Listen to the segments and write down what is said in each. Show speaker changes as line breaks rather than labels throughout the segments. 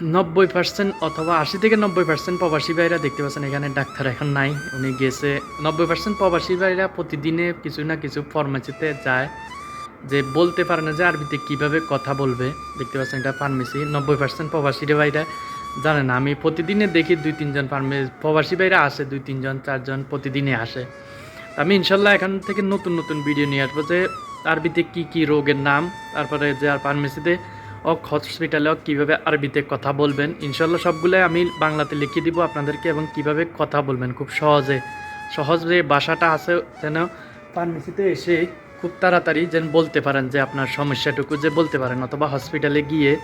নব্বই পার্সেন্ট অথবা আশি থেকে নব্বই পার্সেন্ট প্রবাসী ভাইরা দেখতে পাচ্ছেন, এখানে ডাক্তার এখন নাই। উনি গেছে নব্বই পার্সেন্ট প্রবাসী ভাইরা প্রতিদিনে কিছু না কিছু ফার্মেসিতে যায়। যে বলতে পারে না যে আরবিতে কীভাবে কথা বলবে, দেখতে পাচ্ছেন এটা ফার্মেসি নব্বই পার্সেন্ট প্রবাসীরা ভাইরা জানে না। আমি প্রতিদিনে দেখি দুই, তিনজন ফার্মেসি প্রবাসী ভাইরা আসে, দুই, তিনজন, চারজন প্রতিদিনে আসে। আমি ইনশাল্লাহ এখান থেকে নতুন নতুন ভিডিও নিয়ে আসব যে আরবিতে কি কি রোগের নাম, তারপরে যে আর ফার্মেসিতে ওক হসপিটালে কীভাবে আরবিতে কথা বলবেন? ইনশাল্লাহ সবগুলো আমি বাংলাতে লিখে দিব আপনাদেরকে এবং কীভাবে কথা বলবেন খুব সহজে। সহজ যে ভাষাটা আছে যেন ফার্মেসিতে এসে খুব তাড়াতাড়ি যেন বলতে পারেন যে আপনার সমস্যাটুকু, যে বলতে পারেন অথবা হসপিটালে গিয়ে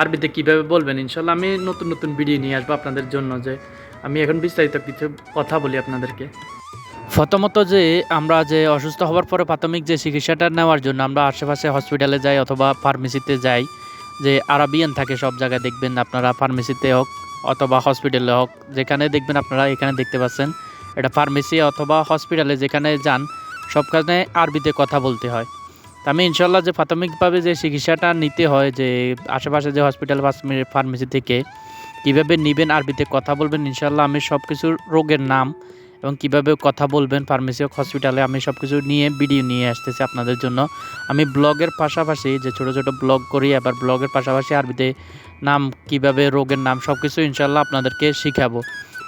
আরবিতে কীভাবে বলবেন। ইনশাল্লাহ আমি নতুন নতুন ভিডিও নিয়ে আসব আপনাদের জন্য যে আমি এখন বিস্তারিত কিছু কথা বলি আপনাদেরকে। প্রথমত যে আমরা যে অসুস্থ হওয়ার পরে প্রাথমিক যে চিকিৎসাটা নেওয়ার জন্য আমরা আশেপাশে হসপিটালে যাই অথবা ফার্মেসিতে যাই যে আরাবিয়ান থাকে সব জায়গায় দেখবেন আপনারা ফার্মেসিতে হোক অথবা হসপিটালে হোক, যেখানে দেখবেন আপনারা এখানে দেখতে পাচ্ছেন, এটা ফার্মেসি অথবা হসপিটালে যেখানে যান সব সবখানে আরবিতে কথা বলতে হয়। আমি ইনশাল্লাহ যে প্রাথমিকভাবে যে চিকিৎসাটা নিতে হয়, যে আশেপাশে যে হসপিটাল ফার্মেসি থেকে, কীভাবে নেবেন, আরবিতে কথা বলবেন ইনশাল্লাহ আমি সব কিছু রোগের নাম এবং কীভাবে কথা বলবেন ফার্মেসি হসপিটালে আমি সব কিছু নিয়ে ভিডিও নিয়ে আসতেছি আপনাদের জন্য। আমি ব্লগের পাশাপাশি যে ছোট ছোট ব্লগ করি, আবার ব্লগের পাশাপাশি আরবিতে নাম, কীভাবে রোগের নাম সব কিছু ইনশাল্লাহ আপনাদেরকে শিখাবো।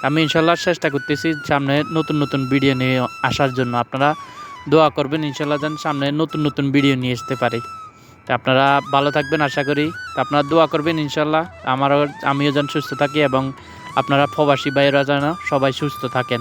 আমি ইনশাল্লাহ চেষ্টা করতেছি সামনে নতুন নতুন ভিডিও নিয়ে আসার জন্য। আপনারা দোয়া করবেন ইনশাল্লাহ যেন সামনে নতুন নতুন ভিডিও নিয়ে আসতে পারি। তা আপনারা ভালো থাকবেন, আশা করি। আপনারা দোয়া করবেন ইনশাল্লাহ আমারও, আমিও যেন সুস্থ থাকি এবং আপনারা প্রবাসী ভাইয়েরা যেন সবাই সুস্থ থাকেন।